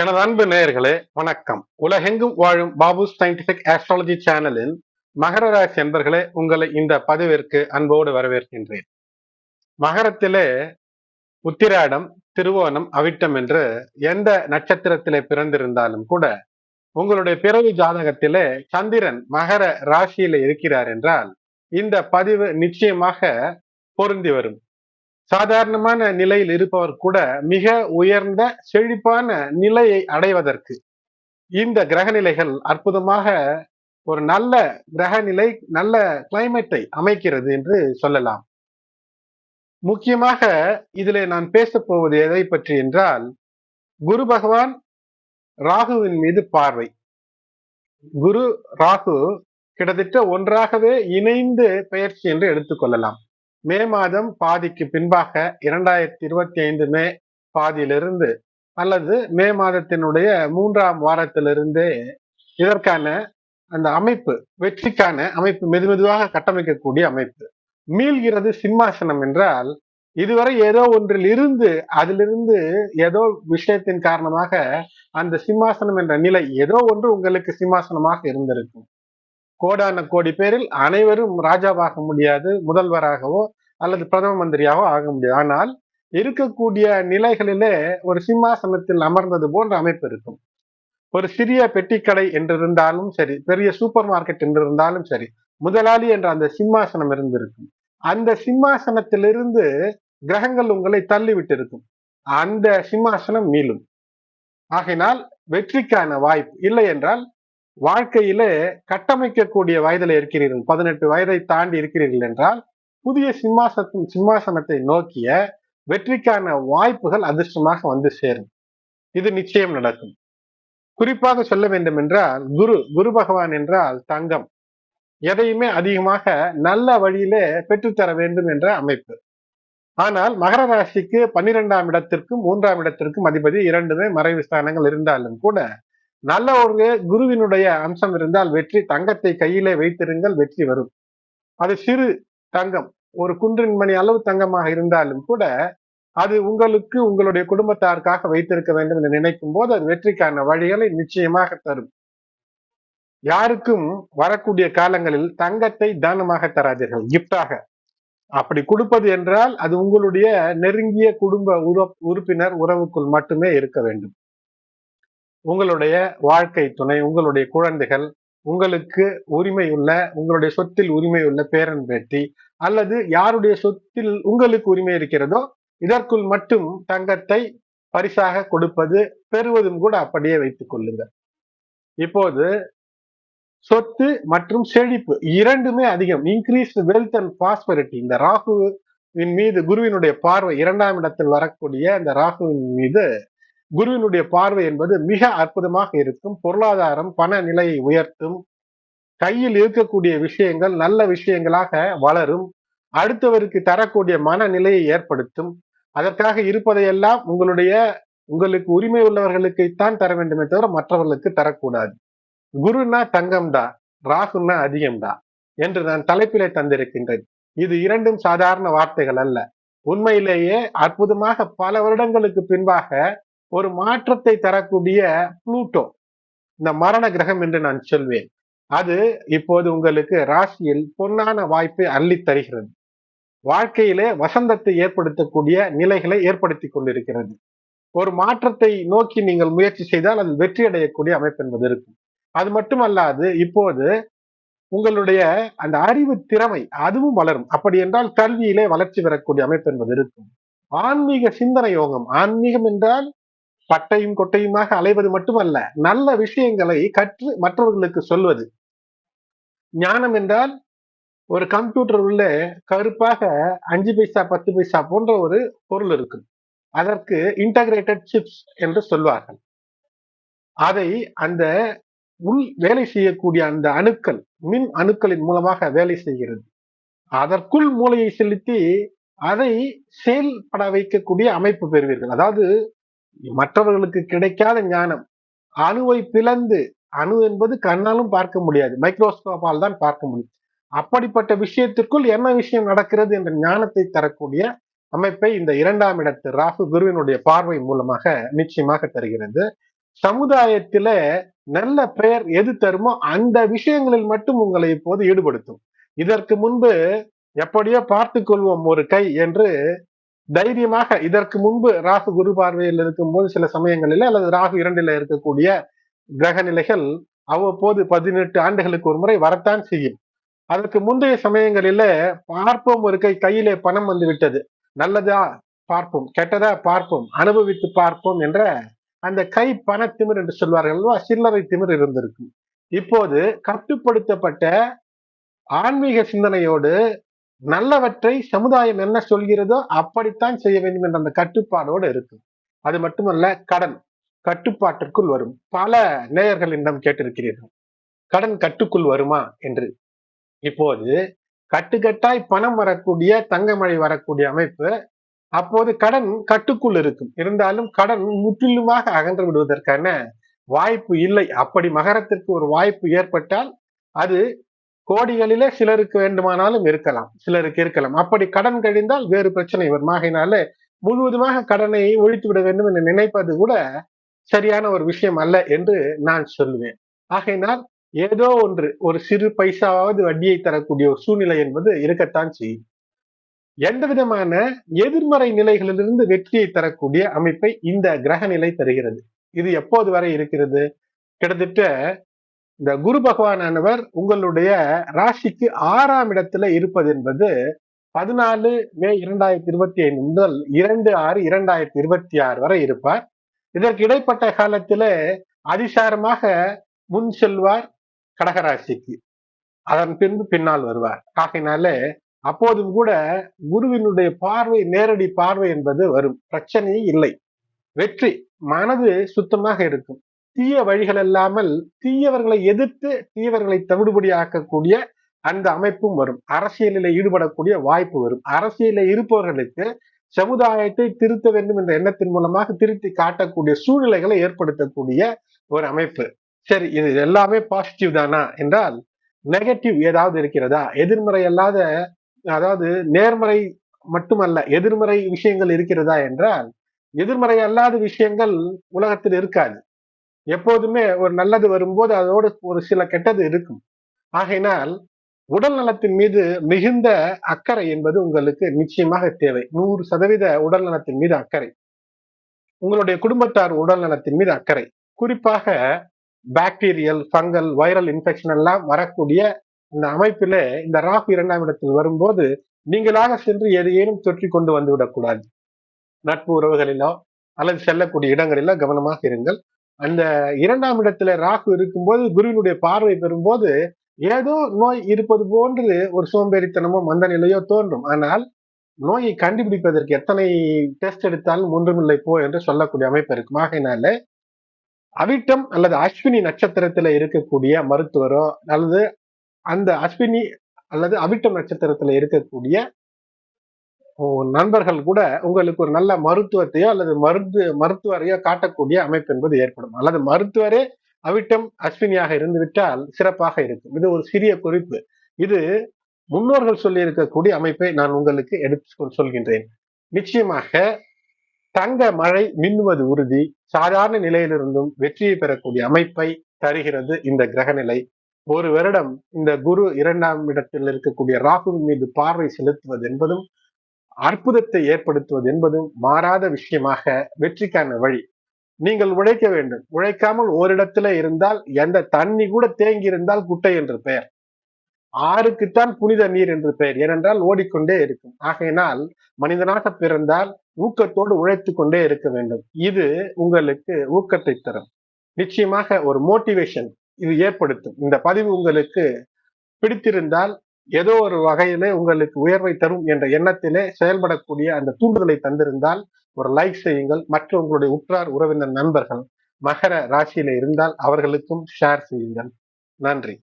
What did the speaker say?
எனது அன்பு நேயர்களே வணக்கம். உலகெங்கும் வாழும் பாபு சயின்டிபிக் ஆஸ்ட்ராலஜி சேனலின் மகர ராசி என்பர்களே உங்களை இந்த பதிவிற்கு அன்போடு வரவேற்கின்றேன். மகரத்திலே உத்திராடம் திருவோணம் அவிட்டம் என்று எந்த நட்சத்திரத்திலே பிறந்திருந்தாலும் கூட உங்களுடைய பிறவி ஜாதகத்திலே சந்திரன் மகர ராசியில இருக்கிறார் என்றால் இந்த பதிவு நிச்சயமாக பொருந்தி வரும். சாதாரணமான நிலையில் இருப்பவர் கூட மிக உயர்ந்த செழிப்பான நிலையை அடைவதற்கு இந்த கிரக நிலைகள் அற்புதமாக ஒரு நல்ல கிரக நிலை நல்ல கிளைமேட்டை அமைக்கிறது என்று சொல்லலாம். முக்கியமாக இதில் நான் பேச போவது எதை பற்றி என்றால் குரு பகவான் ராகுவின் மீது பார்வை. குரு ராகு கிட்டத்தட்ட ஒன்றாகவே இணைந்து பயிற்சி என்று எடுத்துக்கொள்ளலாம் மே மாதம் பாதிக்கு பின்பாக இரண்டாயிரத்தி இருபத்தி ஐந்து மே பாதியிலிருந்து அல்லது மே மாதத்தினுடைய மூன்றாம் வாரத்திலிருந்தே இதற்கான அந்த அமைப்பு வெற்றிக்கான அமைப்பு மெது மெதுவாக கட்டமைக்கக்கூடிய அமைப்பு. மீள்கிறது சிம்மாசனம் என்றால் இதுவரை ஏதோ ஒன்றில் இருந்து அதிலிருந்து ஏதோ விஷயத்தின் காரணமாக அந்த சிம்மாசனம் என்ற நிலை ஏதோ ஒன்று உங்களுக்கு சிம்மாசனமாக இருந்திருக்கும். கோடான கோடி பேரில் அனைவரும் ராஜாவாக முடியாது முதல்வராகவோ அல்லது பிரதம மந்திரியாகவோ ஆக முடியாது. ஆனால் இருக்கக்கூடிய நிலைகளிலே ஒரு சிம்மாசனத்தில் அமர்ந்தது போன்ற அமைப்பு இருக்கும். ஒரு சிறிய பெட்டிக்கடை என்றிருந்தாலும் சரி பெரிய சூப்பர் மார்க்கெட் என்றிருந்தாலும் சரி முதலாளி என்ற அந்த சிம்மாசனம் இருந்திருக்கும். அந்த சிம்மாசனத்திலிருந்து கிரகங்கள் உங்களை தள்ளிவிட்டு இருக்கும் அந்த சிம்மாசனம் மீளும் ஆகினால் வெற்றிக்கான வாய்ப்பு இல்லை என்றால் வாழ்க்கையிலே கட்டமைக்கக்கூடிய வயதில் இருக்கிறீர்கள். பதினெட்டு வயதை தாண்டி இருக்கிறீர்கள் என்றால் புதிய சிம்மாசனத்தின் சிம்மாசனத்தை நோக்கிய வெற்றிக்கான வாய்ப்புகள் அதிர்ஷ்டமாக வந்து சேரும். இது நிச்சயம் நடக்கும். குறிப்பாக சொல்ல வேண்டும் என்றால் குரு குரு பகவான் என்றால் தங்கம். எதையுமே அதிகமாக நல்ல வழியிலே பெற்றுத்தர வேண்டும் என்ற அமைப்பு. ஆனால் மகர ராசிக்கு பன்னிரெண்டாம் இடத்திற்கும் மூன்றாம் இடத்திற்கும் அதிபதி இரண்டுமே மறைவு ஸ்தானங்கள் இருந்தாலும் கூட நல்ல ஒரு குருவினுடைய அம்சம் இருந்தால் வெற்றி தங்கத்தை கையிலே வைத்திருங்கள் வெற்றி வரும். அது சிறு தங்கம் ஒரு குன்றின் மணி அளவு தங்கமாக இருந்தாலும் கூட அது உங்களுக்கு உங்களுடைய குடும்பத்தாருக்காக வைத்திருக்க வேண்டும் என்று நினைக்கும் போது அது வெற்றிக்கான வழிகளை நிச்சயமாக தரும். யாருக்கும் வரக்கூடிய காலங்களில் தங்கத்தை தானமாக தராதீர்கள் கிப்டாக அப்படி கொடுப்பது என்றால் அது உங்களுடைய நெருங்கிய குடும்ப உறுப்பினர் உறவுக்குள் மட்டுமே இருக்க வேண்டும். உங்களுடைய வாழ்க்கை துணை உங்களுடைய குழந்தைகள் உங்களுக்கு உரிமை உள்ள உங்களுடைய சொத்தில் உரிமை உள்ள பேரன் பேட்டி அல்லது யாருடைய சொத்தில் உங்களுக்கு உரிமை இருக்கிறதோ இதற்குள் மட்டும் தங்கத்தை பரிசாக கொடுப்பது பெறுவதும் கூட அப்படியே வைத்துக் கொள்ளுங்கள். இப்போது சொத்து மற்றும் செழிப்பு இரண்டுமே அதிகம். இன்க்ரீஸ் வெல்த் அண்ட் பாஸ்பரிட்டி இந்த ராகுவின் மீது குருவினுடைய பார்வை இரண்டாம் இடத்தில் வரக்கூடிய இந்த ராகுவின் மீது குருவினுடைய பார்வை என்பது மிக அற்புதமாக இருக்கும். பொருளாதாரம் பண நிலையை உயர்த்தும். கையில் இருக்கக்கூடிய விஷயங்கள் நல்ல விஷயங்களாக வளரும். அடுத்தவருக்கு தரக்கூடிய மனநிலையை ஏற்படுத்தும். அதற்காக இருப்பதையெல்லாம் உங்களுடைய உங்களுக்கு உரிமை உள்ளவர்களுக்குத்தான் தர வேண்டுமே தவிர மற்றவர்களுக்கு தரக்கூடாது. குருன்னா தங்கம்டா ராகுன்னா அதிகம்டா என்று நான் தலைப்பிலே தந்திருக்கின்றேன். இது இரண்டும் சாதாரண வார்த்தைகள் அல்ல. உண்மையிலேயே அற்புதமாக பல வருடங்களுக்கு பின்பாக ஒரு மாற்றத்தை தரக்கூடிய புளூட்டோ. இந்த மரண கிரகம் என்று நான் சொல்வேன். அது இப்போது உங்களுக்கு ராசியில் பொன்னான வாய்ப்பை அள்ளி தருகிறது. வாழ்க்கையிலே வசந்தத்தை ஏற்படுத்தக்கூடிய நிலைகளை ஏற்படுத்தி கொண்டிருக்கிறது. ஒரு மாற்றத்தை நோக்கி நீங்கள் முயற்சி செய்தால் அது வெற்றி அடையக்கூடிய அமைப்பு என்பது இருக்கும். அது மட்டுமல்லாது இப்போது உங்களுடைய அந்த அறிவு திறமை அதுவும் வளரும். அப்படி என்றால் கல்வியிலே வளர்ச்சி பெறக்கூடிய அமைப்பு என்பது இருக்கும். ஆன்மீக சிந்தனை யோகம். ஆன்மீகம் என்றால் பட்டையும் கொட்டையுமாக அலைவது மட்டுமல்ல நல்ல விஷயங்களை கற்று மற்றவர்களுக்கு சொல்வது. ஞானம் என்றால் ஒரு கம்ப்யூட்டர் உள்ள கருப்பாக அஞ்சு பைசா பத்து பைசா போன்ற ஒரு பொருள் இருக்கு அதற்கு இன்டகிரேட்டட் சிப்ஸ் என்று சொல்வார்கள். அதை அந்த உள் வேலை செய்யக்கூடிய அந்த அணுக்கள் மின் அணுக்களின் மூலமாக வேலை செய்கிறது. அதற்குள் மூளையை செலுத்தி அதை செயல்பட வைக்கக்கூடிய அமைப்பு பெறுவீர்கள். அதாவது மற்றவர்களுக்கு கிடைக்காத ஞானம். அணுவை பிளந்து அணு என்பது கண்ணாலும் பார்க்க முடியாது. மைக்ரோஸ்கோப்பால் தான் பார்க்க முடியும். அப்படிப்பட்ட விஷயத்திற்குள் என்ன விஷயம் நடக்கிறது என்ற ஞானத்தை தரக்கூடிய அமைப்பை இந்த இரண்டாம் இடத்து ராகு குருவினுடைய பார்வை மூலமாக நிச்சயமாக தருகிறது. சமுதாயத்தில நல்ல பெயர் எது தருமோ அந்த விஷயங்களில் மட்டும் உங்களை இப்போது ஈடுபடுத்தும். இதற்கு முன்பு எப்படியோ பார்த்து கொள்வோம் ஒரு கை என்று தைரியமாக இதற்கு முன்பு ராகு குரு பார்வையில் இருக்கும்போது சில சமயங்களில் அல்லது ராகு இரண்டில இருக்கக்கூடிய கிரக நிலைகள் அவ்வப்போது பதினெட்டு ஆண்டுகளுக்கு ஒரு முறை வரத்தான் செய்யும். அதற்கு முந்தைய சமயங்களில பார்ப்போம் ஒரு கை கையிலே பணம் வந்து விட்டது. நல்லதா பார்ப்போம் கெட்டதா பார்ப்போம் அனுபவித்து பார்ப்போம் என்ற அந்த கை பண திமிர் என்று சொல்வார்கள் சில்லறை திமிர் இருந்திருக்கும். இப்போது கட்டுப்படுத்தப்பட்ட ஆன்மீக சிந்தனையோடு நல்லவற்றை சமுதாயம் என்ன சொல்கிறதோ அப்படித்தான் செய்ய வேண்டும் என்ற அந்த கட்டுப்பாடோடு இருக்கும். அது மட்டுமல்ல கடன் கட்டுப்பாட்டிற்குள் வரும். பல நேயர்கள் என்னிடம் கேட்டிருக்கிறீர்கள். கடன் கட்டுக்குள் வருமா என்று. இப்போது கட்டுக்கட்டாய் பணம் வரக்கூடிய தங்கமழை வரக்கூடிய அமைப்பு அப்போது கடன் கட்டுக்குள் இருக்கும். இருந்தாலும் கடன் முற்றிலுமாக அகன்று விடுவதற்கான வாய்ப்பு இல்லை. அப்படி மகரத்திற்கு ஒரு வாய்ப்பு ஏற்பட்டால் அது கோடிகளிலே சிலருக்கு வேண்டுமானாலும் இருக்கலாம் சிலருக்கு இருக்கலாம். அப்படி கடன் கழிந்தால் வேறு பிரச்சனை வரும். ஆகையினால முழுவதுமாக கடனை ஒழித்து விட வேண்டும் என்று நினைப்பது கூட சரியான ஒரு விஷயம் அல்ல என்று நான் சொல்லுவேன் ஆகையினால் ஏதோ ஒன்று ஒரு சிறு பைசாவது வட்டியை தரக்கூடிய ஒரு சூழ்நிலை என்பது இருக்கத்தான் செய்யும். எந்த விதமான எதிர்மறை நிலைகளிலிருந்து வெற்றியை தரக்கூடிய அமைப்பை இந்த கிரக நிலை தருகிறது. இது எப்போது வரை இருக்கிறது? கிட்டத்தட்ட இந்த குரு பகவானவர் உங்களுடைய ராசிக்கு ஆறாம் இடத்துல இருப்பது என்பது பதினாலு மே இரண்டாயிரத்தி இருபத்தி ஐந்து முதல் இரண்டு ஆறு இரண்டாயிரத்தி இருபத்தி ஆறு வரை இருப்பார். இதற்கு இடைப்பட்ட காலத்திலே அதிசாரமாக முன் செல்வார் கடகராசிக்கு. அதன் பின்பு பின்னால் வருவார். ஆகையினால அப்போதும் கூட குருவினுடைய பார்வை நேரடி பார்வை என்பது வரும். பிரச்சனையே இல்லை. வெற்றி மனது சுத்தமாக இருக்கும். தீய வழிகள் இல்லாமல் தீயவர்களை எதிர்த்து தீயவர்களை தவிடுபடி ஆக்கக்கூடிய அந்த அமைப்பும் வரும். அரசியலில் ஈடுபடக்கூடிய வாய்ப்பு வரும். அரசியலில் இருப்பவர்களுக்கு சமுதாயத்தை திருத்த வேண்டும் என்ற எண்ணத்தின் மூலமாக திருத்தி காட்டக்கூடிய சூழ்நிலைகளை ஏற்படுத்தக்கூடிய ஒரு அமைப்பு. சரி இது எல்லாமே பாசிட்டிவ் தானா என்றால் நெகட்டிவ் ஏதாவது இருக்கிறதா? எதிர்மறை அல்லாத அதாவது நேர்மறை மட்டுமல்ல எதிர்மறை விஷயங்கள் இருக்கிறதா என்றால் எதிர்மறை அல்லாத விஷயங்கள் உலகத்தில் இருக்காது. எப்போதுமே ஒரு நல்லது வரும்போது அதோடு ஒரு சில கெட்டது இருக்கும். ஆகையினால் உடல் நலத்தின் மீது மிகுந்த அக்கறை என்பது உங்களுக்கு நிச்சயமாக தேவை. நூறு சதவீத உடல் நலத்தின் மீது அக்கறை. உங்களுடைய குடும்பத்தார் உடல் நலத்தின் மீது அக்கறை. குறிப்பாக பாக்டீரியல் ஃபங்கல் வைரல் இன்ஃபெக்ஷன் எல்லாம் வரக்கூடிய இந்த அமைப்பில இந்த ராகு இரண்டாம் இடத்தில் வரும்போது நீங்களாக சென்று எதையேனும் தொற்றி கொண்டு வந்து விடக்கூடாது. நட்பு உறவுகளிலோ அல்லது செல்லக்கூடிய இடங்களிலோ கவனமாக இருங்கள். அந்த இரண்டாம் இடத்துல ராகு இருக்கும்போது குருவினுடைய பார்வை பெறும்போது ஏதோ நோய் இருப்பது போன்று ஒரு சோம்பேறித்தனமோ மந்த நிலையோ தோன்றும். ஆனால் நோயை கண்டுபிடிப்பதற்கு எத்தனை டெஸ்ட் எடுத்தாலும் ஒன்றுமில்லை போ என்று சொல்லக்கூடிய அமைப்பு இருக்கும். ஆகையினால அவிட்டம் அல்லது அஸ்வினி நட்சத்திரத்துல இருக்கக்கூடிய மருத்துவரோ அல்லது அந்த அஸ்வினி அல்லது அவிட்டம் நட்சத்திரத்துல இருக்கக்கூடிய நண்பர்கள் கூட உங்களுக்கு ஒரு நல்ல மருத்துவத்தையோ அல்லது மருந்து மருத்துவரையோ காட்டக்கூடிய அமைப்பு என்பது ஏற்படும். அல்லது மருத்துவரே அவிட்டம் அஸ்வினியாக இருந்துவிட்டால் சிறப்பாக இருக்கும். இது ஒரு சிறிய குறிப்பு. இது முன்னோர்கள் சொல்லி இருக்கக்கூடிய அமைப்பை நான் உங்களுக்கு எடுத்து சொல்கின்றேன். நிச்சயமாக தங்க மழை மின்னுவது உறுதி சாதாரண நிலையிலிருந்தும் வெற்றியை பெறக்கூடிய அமைப்பை தருகிறது இந்த கிரகநிலை ஒரு வருடம் இந்த குரு இரண்டாம் இடத்தில் இருக்கக்கூடிய ராகுவின் மீது பார்வை செலுத்துவது என்பதும் அற்புதத்தை ஏற்படுத்துவது என்பதும் மாறாத விஷயமாக வெற்றிக்கான வழி. நீங்கள் உழைக்க வேண்டும். உழைக்காமல் ஓரிடத்துல இருந்தால் எந்த தண்ணி கூட தேங்கி இருந்தால் குட்டை என்று பெயர். ஆறுக்குத்தான் புனித நீர் என்று பெயர். ஏனென்றால் ஓடிக்கொண்டே இருக்கும். ஆகையினால் மனிதனாக பிறந்தால் ஊக்கத்தோடு உழைத்து கொண்டே இருக்க வேண்டும். இது உங்களுக்கு ஊக்கத்தை தரும். நிச்சயமாக ஒரு மோட்டிவேஷன் இது ஏற்படுத்தும். இந்த பதிவு உங்களுக்கு பிடித்திருந்தால் ஏதோ ஒரு வகையிலே உங்களுக்கு உயர்வை தரும் என்ற எண்ணத்திலே செயல்படக்கூடிய அந்த தூண்டுதலை தந்திருந்தால் ஒரு லைக் செய்யுங்கள். மற்ற உங்களுடைய உற்றார் உறவினர் நண்பர்கள் மகர ராசியில இருந்தால் அவர்களுக்கும் ஷேர் செய்யுங்கள். நன்றி.